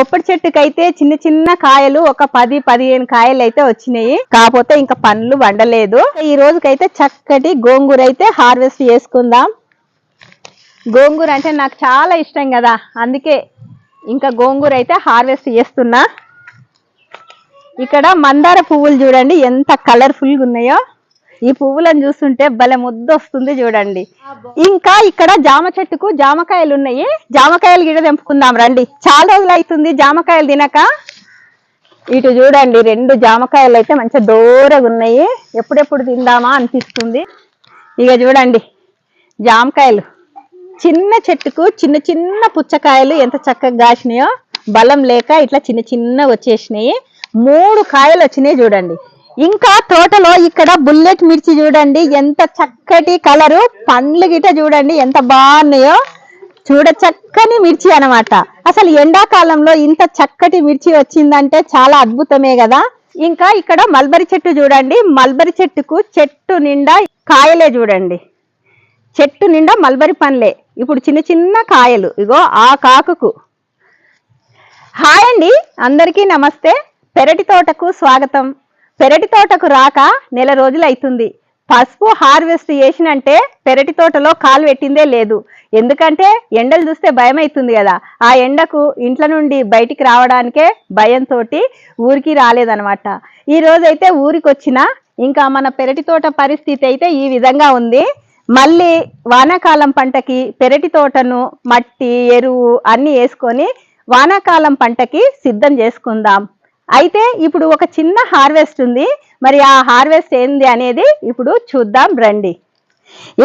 పొప్పటి చెట్టుకైతే చిన్న చిన్న కాయలు ఒక పది పదిహేను కాయలు అయితే వచ్చినాయి. కాకపోతే ఇంకా పండ్లు వండలేదు ఈ రోజుకైతే చక్కటి గోంగూర అయితే హార్వెస్ట్ చేసుకుందాం. గోంగూర అంటే నాకు చాలా ఇష్టం కదా. అందుకే ఇంకా గోంగూర అయితే హార్వెస్ట్ చేస్తున్నా. ఇక్కడ మందార పువ్వులు చూడండి ఎంత కలర్ఫుల్గా ఉన్నాయో. ఈ పువ్వులను చూస్తుంటే భలే ముద్ద వస్తుంది చూడండి. ఇంకా ఇక్కడ జామ చెట్టుకు జామకాయలు ఉన్నాయి. జామకాయలు గిడ తెంపుకుందాం రండి. చాలా రోజులు అవుతుంది జామకాయలు తినక. ఇటు చూడండి రెండు జామకాయలు అయితే మంచిగా దూరగా ఉన్నాయి. ఎప్పుడెప్పుడు తిందామా అనిపిస్తుంది. ఇక చూడండి జామకాయలు. చిన్న చెట్టుకు చిన్న చిన్న పుచ్చకాయలు ఎంత చక్కగా కాసినాయో బలం లేక ఇట్లా చిన్న చిన్న వచ్చేసినాయి. మూడు కాయలు వచ్చినాయి చూడండి. ఇంకా తోటలో ఇక్కడ బుల్లెట్ మిర్చి చూడండి ఎంత చక్కటి కలరు. పండ్లు గిట చూడండి ఎంత బాగున్నాయో. చూడ చక్కని మిర్చి అన్నమాట. అసలు ఎండాకాలంలో ఇంత చక్కటి మిర్చి వచ్చిందంటే చాలా అద్భుతమే కదా. ఇంకా ఇక్కడ మల్బరీ చెట్టు చూడండి మల్బరీ చెట్టుకు చెట్టు నిండా కాయలే చూడండి. చెట్టు నిండా మల్బరి పండ్లే. ఇప్పుడు చిన్న చిన్న కాయలు. ఇగో ఆ కాకుకు. హాయ్ అండి అందరికీ నమస్తే. పెరటి తోటకు స్వాగతం. పెరటి తోటకు రాక నెల రోజులు అవుతుంది పసుపు హార్వెస్ట్ చేసినంటే పెరటి తోటలో కాలు పెట్టిందే లేదు. ఎందుకంటే ఎండలు చూస్తే భయం అవుతుంది కదా. ఆ ఎండకు ఇంట్లో నుండి బయటికి రావడానికే భయంతో ఊరికి రాలేదనమాట ఈ రోజైతే ఊరికి వచ్చిన ఇంకా మన పెరటి తోట పరిస్థితి అయితే ఈ విధంగా ఉంది. మళ్ళీ వానాకాలం పంటకి పెరటి తోటను మట్టి ఎరువు అన్నీ వేసుకొని వానాకాలం పంటకి సిద్ధం చేసుకుందాం. అయితే ఇప్పుడు ఒక చిన్న హార్వెస్ట్ ఉంది. మరి ఆ హార్వెస్ట్ ఏంది అనేది ఇప్పుడు చూద్దాం రండి.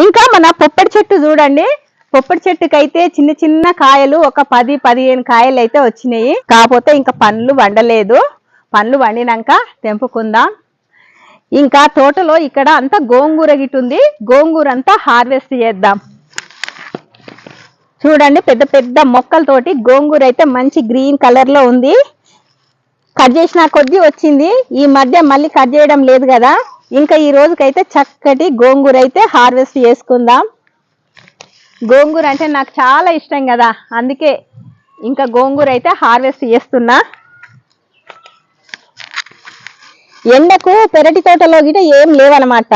ఇంకా మన పొప్పటి చెట్టు చూడండి. పొప్పటి చెట్టుకైతే చిన్న చిన్న కాయలు ఒక పది పదిహేను కాయలు అయితే వచ్చినాయి. కాకపోతే ఇంకా పండ్లు వండలేదు. పండ్లు వండినాక తెంపుకుందాం. ఇంకా తోటలో ఇక్కడ అంతా గోంగూర గిట్టుంది గోంగూర అంతా హార్వెస్ట్ చేద్దాం. చూడండి పెద్ద పెద్ద మొక్కలతోటి గోంగూర అయితే మంచి గ్రీన్ కలర్లో ఉంది. కట్ చేసిన కొద్దీ వచ్చింది. ఈ మధ్య మళ్ళీ కట్ చేయడం లేదు కదా. ఇంకా ఈ రోజుకైతే చక్కటి గోంగూర అయితే హార్వెస్ట్ చేసుకుందాం. గోంగూర అంటే నాకు చాలా ఇష్టం కదా. అందుకే ఇంకా గోంగూర అయితే హార్వెస్ట్ చేస్తున్నా. ఎండకు పెరటి తోటలో గిట ఏం లేవనమాట.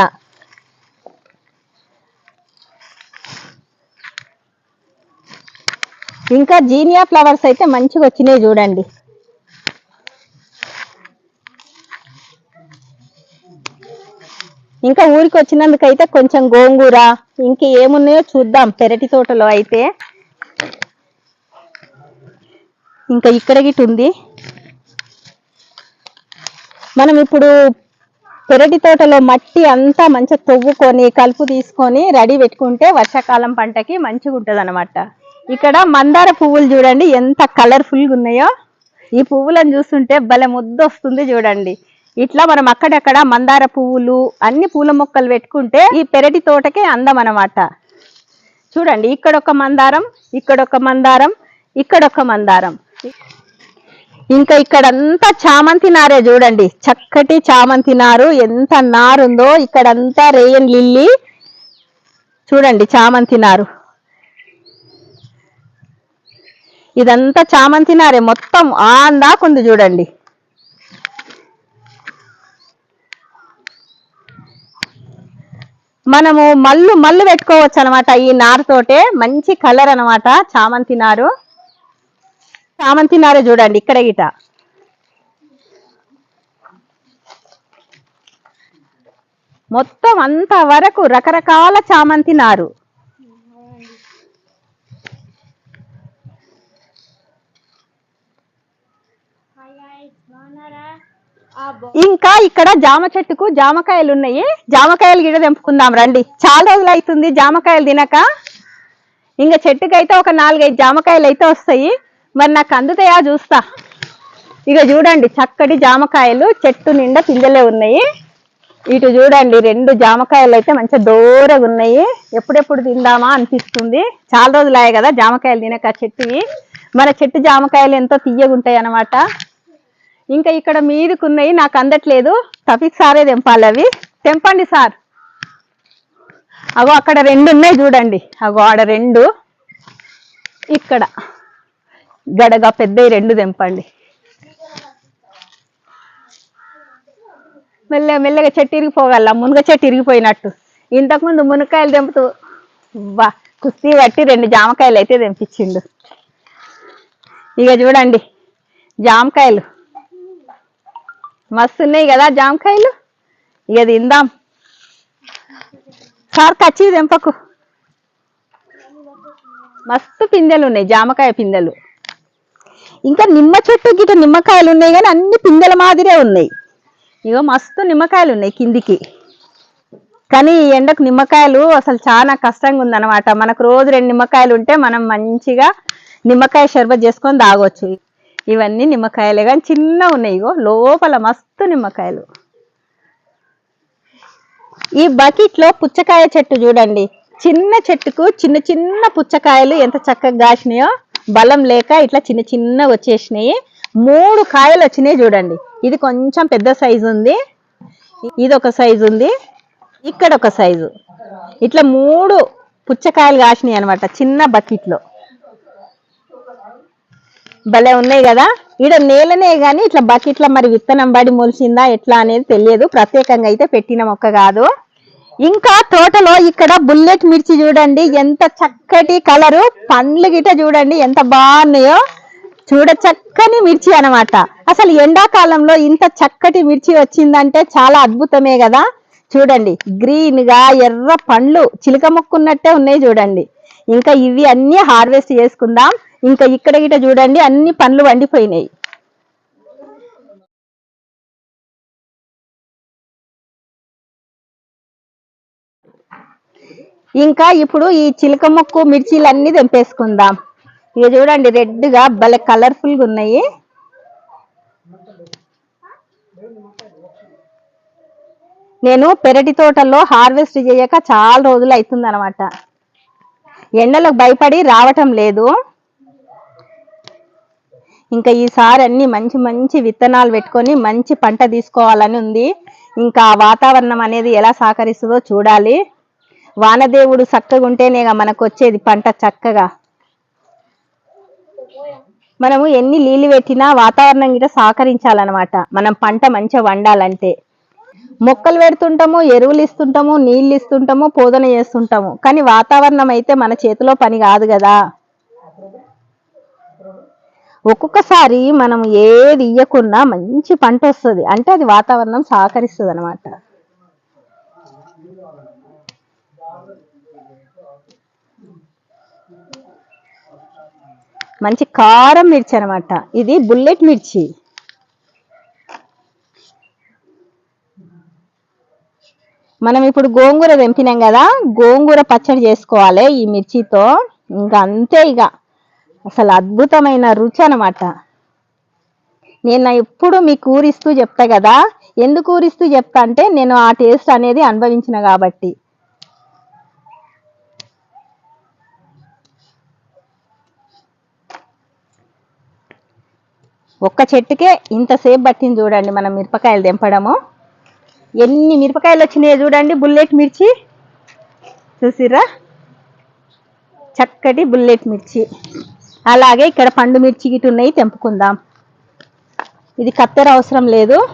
ఇంకా జీనియా ఫ్లవర్స్ అయితే మంచిగా వచ్చినాయి చూడండి. ఇంకా ఊరికి వచ్చినందుకైతే కొంచెం గోంగూర ఇంకా ఏమున్నాయో చూద్దాం పెరటి తోటలో అయితే. ఇంకా ఇక్కడ గిట్ ఉంది. మనం ఇప్పుడు పెరటి తోటలో మట్టి అంతా మంచిగా తవ్వుకొని కలుపు తీసుకొని రెడీ పెట్టుకుంటే వర్షాకాలం పంటకి మంచిగా ఉంటుంది అనమాట ఇక్కడ మందార పువ్వులు చూడండి ఎంత కలర్ఫుల్గా ఉన్నాయో. ఈ పువ్వులను చూస్తుంటే భలే ముద్ద వస్తుంది చూడండి. ఇట్లా మనం అక్కడక్కడ మందార పువ్వులు అన్ని పూల మొక్కలు పెట్టుకుంటే ఈ పెరటి తోటకే అందం అనమాట చూడండి ఇక్కడ ఒక మందారం ఇక్కడ ఒక మందారం ఇక్కడ ఒక మందారం. ఇంకా ఇక్కడంతా చామంతి నారే చూడండి. చక్కటి చామంతి నారు ఎంత నారు ఉందో ఇక్కడంతా రేయన్ లిల్లీ. చూడండి చామంతి నారు. ఇదంతా చామంతి నారే మొత్తం ఆందాకుంది చూడండి. మనము మల్లు మల్లు పెట్టుకోవచ్చు అనమాట ఈ నారుతోటే మంచి కలర్ అన్నమాట. చామంతి నారు. చామంతి నారు చూడండి ఇక్కడ గిట. మొత్తం అంత వరకు రకరకాల చామంతి నారు ఇంకా ఇక్కడ జామ చెట్టుకు జామకాయలు ఉన్నాయి. జామకాయలు గిడ తెంపుకుందాం రండి. చాలా రోజులు అవుతుంది జామకాయలు తినక. ఇంకా చెట్టుకైతే ఒక నాలుగైదు జామకాయలు అయితే వస్తాయి. మరి నాకు అందుతాయా చూస్తా. ఇక చూడండి చక్కటి జామకాయలు చెట్టు నిండా పిందెలే ఉన్నాయి. ఇటు చూడండి రెండు జామకాయలు అయితే మంచిగా దూరగా ఉన్నాయి. ఎప్పుడెప్పుడు తిందామా అనిపిస్తుంది. చాలా రోజులు అయ్యాయి కదా జామకాయలు తినక చెట్టువి మన చెట్టు జామకాయలు ఎంతో తీయగుంటాయి అన్నమాట ఇంకా ఇక్కడ మీదకు ఉన్నాయి నాకు అందట్లేదు. తఫిక్ సారే తెంపాలి అవి. తెంపండి సార్. అగో అక్కడ రెండు ఉన్నాయి చూడండి. అగో ఆడ రెండు. ఇక్కడ. గడగ పెద్దవి రెండు తెంపండి. మెల్లగా మెల్లగా చెట్టు ఇరిగిపోగల మునగ చెట్టు ఇరిగిపోయినట్టు. ఇంతకుముందు మునక్కాయలు తెంపుతూ వా కుస్తీ పట్టి రెండు జామకాయలు అయితే తెంపించిండు. ఇక చూడండి. జామకాయలు. మస్తు ఉన్నాయి కదా జామకాయలు? ఇక తిందాం. సార్ కచ్చి తెంపకు. మస్తు పిందెలు ఉన్నాయి జామకాయ పిందెలు. ఇంకా నిమ్మ చెట్టు గిట్ట నిమ్మకాయలు ఉన్నాయి కానీ అన్ని పిందెల మాదిరే ఉన్నాయి. ఇగో మస్తు నిమ్మకాయలు ఉన్నాయి కిందికి. కానీ ఈ ఎండకు నిమ్మకాయలు అసలు చాలా కష్టంగా ఉందన్నమాట. మనకు రోజు రెండు నిమ్మకాయలు ఉంటే మనం మంచిగా నిమ్మకాయ షర్బత్ చేసుకొని తాగొచ్చు. ఇవన్నీ నిమ్మకాయలే కానీ చిన్న ఉన్నాయి ఇగో. లోపల మస్తు నిమ్మకాయలు. ఈ బకెట్లో పుచ్చకాయ చెట్టు చూడండి. చిన్న చెట్టుకు చిన్న చిన్న పుచ్చకాయలు ఎంత చక్కగా కాసినాయో బలం లేక ఇట్లా చిన్న చిన్న వచ్చేసినాయి. మూడు కాయలు వచ్చినాయి చూడండి. ఇది కొంచెం పెద్ద సైజు ఉంది. ఇది ఒక సైజు ఉంది. ఇక్కడ ఒక సైజు. ఇట్లా మూడు పుచ్చకాయలు కాసినాయి అనమాట చిన్న బకెట్లో. భలే ఉన్నాయి కదా? ఈడ నేలనే కానీ ఇట్లా బకెట్ల మరి విత్తనం పడి మొలిచిందా ఎట్లా అనేది తెలియదు. ప్రత్యేకంగా అయితే పెట్టిన మొక్క కాదు. ఇంకా తోటలో ఇక్కడ బుల్లెట్ మిర్చి చూడండి. ఎంత చక్కటి కలరు. పండ్లు గిట చూడండి. ఎంత బాగున్నాయో. చూడ చక్కని మిర్చి అన్నమాట. అసలు ఎండాకాలంలో ఇంత చక్కటి మిర్చి వచ్చిందంటే చాలా అద్భుతమే కదా. చూడండి. గ్రీన్గా ఎర్ర పండ్లు. చిలక మొక్కున్నట్టే ఉన్నాయి చూడండి. ఇంకా ఇవి అన్ని హార్వెస్ట్ చేసుకుందాం. ఇంకా ఇక్కడ గిట చూడండి అన్ని పండ్లు వండిపోయినాయి ఇంకా ఇప్పుడు ఈ చిలక మొక్కు మిర్చీలన్నీ తెంపేసుకుందాం. ఇక చూడండి రెడ్గా భలే కలర్ఫుల్గా ఉన్నాయి. నేను పెరటి తోటలో హార్వెస్ట్ చేయక చాలా రోజులు అవుతుంది అనమాట ఎండలకు భయపడి రావటం లేదు. ఇంకా ఈసారి అన్ని మంచి మంచి విత్తనాలు పెట్టుకొని మంచి పంట తీసుకోవాలని ఉంది. ఇంకా వాతావరణం అనేది ఎలా సహకరిస్తుందో చూడాలి. వానదేవుడు చక్కగా ఉంటేనే మనకు వచ్చేది పంట చక్కగా. మనము ఎన్ని నీళ్ళు పెట్టినా వాతావరణం గిట సహకరించాలన్నమాట. మనం పంట మంచిగా వండాలంటే. మొక్కలు పెడుతుంటాము ఎరువులు ఇస్తుంటాము నీళ్ళు ఇస్తుంటాము పోదన చేస్తుంటాము. కానీ వాతావరణం అయితే మన చేతిలో పని కాదు కదా. ఒక్కొక్కసారి మనం ఏది ఇయ్యకున్నా మంచి పంట వస్తుంది. అంటే అది వాతావరణం సహకరిస్తుంది అనమాట మంచి కారం మిర్చి అనమాట ఇది బుల్లెట్ మిర్చి. మనం ఇప్పుడు గోంగూర తెంపినాం కదా గోంగూర పచ్చడి చేసుకోవాలి ఈ మిర్చితో. ఇంకా అంతే ఇక. అసలు అద్భుతమైన రుచి అనమాట నేను ఎప్పుడు మీకు ఊరిస్తూ చెప్తా కదా ఎందుకు ఊరిస్తూ చెప్తా అంటే నేను ఆ టేస్ట్ అనేది అనుభవించిన కాబట్టి. ఒక్క చెట్టుకే ఇంతసేపు పట్టింది చూడండి మనం మిరపకాయలు తెంపడము. ఎన్ని మిరపకాయలు వచ్చినాయో చూడండి. బుల్లెట్ మిర్చి. చూసిరా చక్కటి బుల్లెట్ మిర్చి. అలాగే ఇక్కడ పండు మిర్చి గిట్ ఉన్నాయి తెంపుకుందాం. ఇది కత్తెర అవసరం లేదు.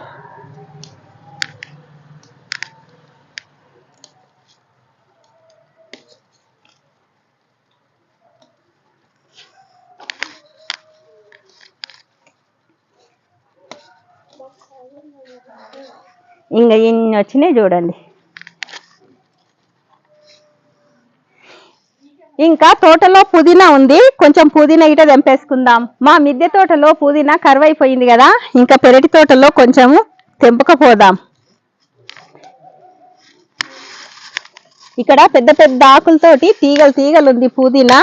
ఇంకా ఇన్ని వచ్చినాయి చూడండి. ఇంకా తోటలో పుదీనా ఉంది. కొంచెం పుదీనా ఇట తెంపేసుకుందాం. మా మిద్దె తోటలో పుదీనా కరువైపోయింది కదా ఇంకా పెరటి తోటలో కొంచెం తెంపకపోదాం. ఇక్కడ పెద్ద పెద్ద ఆకులతోటి తీగలు తీగలు ఉంది పుదీనా.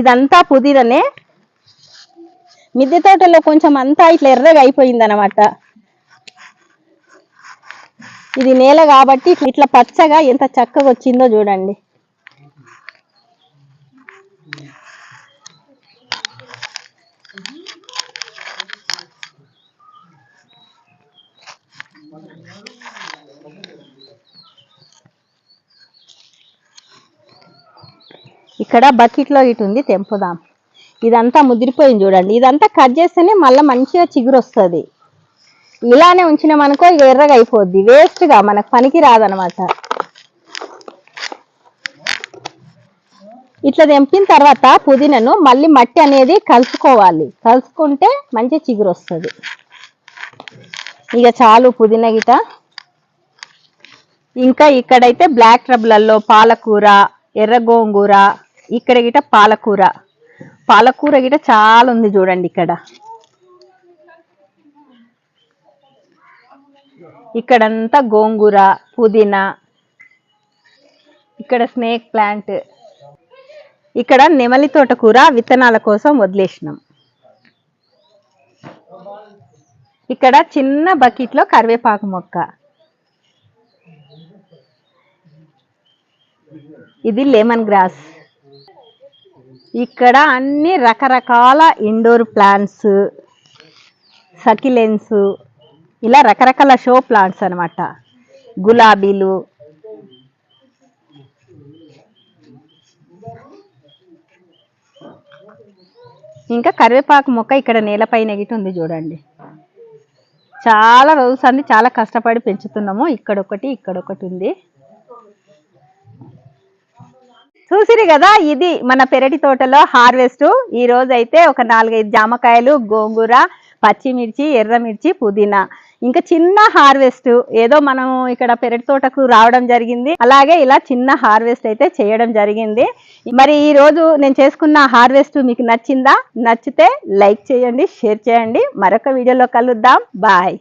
ఇదంతా పుదీననే. మిద్దె తోటలో కొంచెం అంతా ఇట్లా ఎర్రగా అయిపోయింది అనమాట ఇది నేల కాబట్టి ఇట్లా పచ్చగా ఎంత చక్కగా వచ్చిందో చూడండి. ఇక్కడ బకెట్లో ఇటు ఉంది తెంపుదాం. ఇదంతా ముదిరిపోయింది చూడండి. ఇదంతా కట్ చేస్తేనే మళ్ళీ మంచిగా చిగురు వస్తుంది ఇలానే ఉంచినామనుకో ఇక ఎర్రగా అయిపోద్ది. వేస్ట్గా మనకు పనికి రాదనమాట ఇట్లా తెంపిన తర్వాత పుదీనాను మళ్ళీ మట్టి అనేది కలుపుకోవాలి. కలుపుకుంటే మంచి చిగురు వస్తుంది. ఇక చాలు పుదీనా గిట. ఇంకా ఇక్కడైతే బ్లాక్ ట్రబులలో పాలకూర ఎర్ర గోంగూర ఇక్కడ గిట పాలకూర. పాలకూర గిట చాలా ఉంది చూడండి ఇక్కడ. ఇక్కడంతా గోంగూర పుదీనా ఇక్కడ స్నేక్ ప్లాంట్. ఇక్కడ నెమలి తోటకూర విత్తనాల కోసం వదిలేసినాం. ఇక్కడ చిన్న బకెట్లో కరివేపాకు మొక్క. ఇది లెమన్ గ్రాస్. ఇక్కడ అన్ని రకరకాల ఇండోర్ ప్లాంట్స్ సకిలెన్స్ ఇలా రకరకాల షో ప్లాంట్స్ అన్నమాట. గులాబీలు. ఇంకా కరివేపాకు మొక్క ఇక్కడ నేలపైన నెగిటి ఉంది చూడండి. చాలా రోజు అంది చాలా కష్టపడి పెంచుతున్నాము. ఇక్కడొకటి ఇక్కడొకటి ఉంది. చూసిరు కదా ఇది మన పెరటి తోటలో హార్వెస్ట్. ఈ రోజు అయితే ఒక నాలుగైదు జామకాయలు గోంగూర పచ్చిమిర్చి ఎర్రమిర్చి పుదీనా. ఇంకా చిన్న హార్వెస్ట్ ఏదో మనం ఇక్కడ పెరటి తోటకు రావడం జరిగింది. అలాగే ఇలా చిన్న హార్వెస్ట్ అయితే చేయడం జరిగింది. మరి ఈ రోజు నేను చేసుకున్న హార్వెస్ట్ మీకు నచ్చిందా? నచ్చితే లైక్ చేయండి షేర్ చేయండి. మరొక వీడియోలో కలుద్దాం. బాయ్.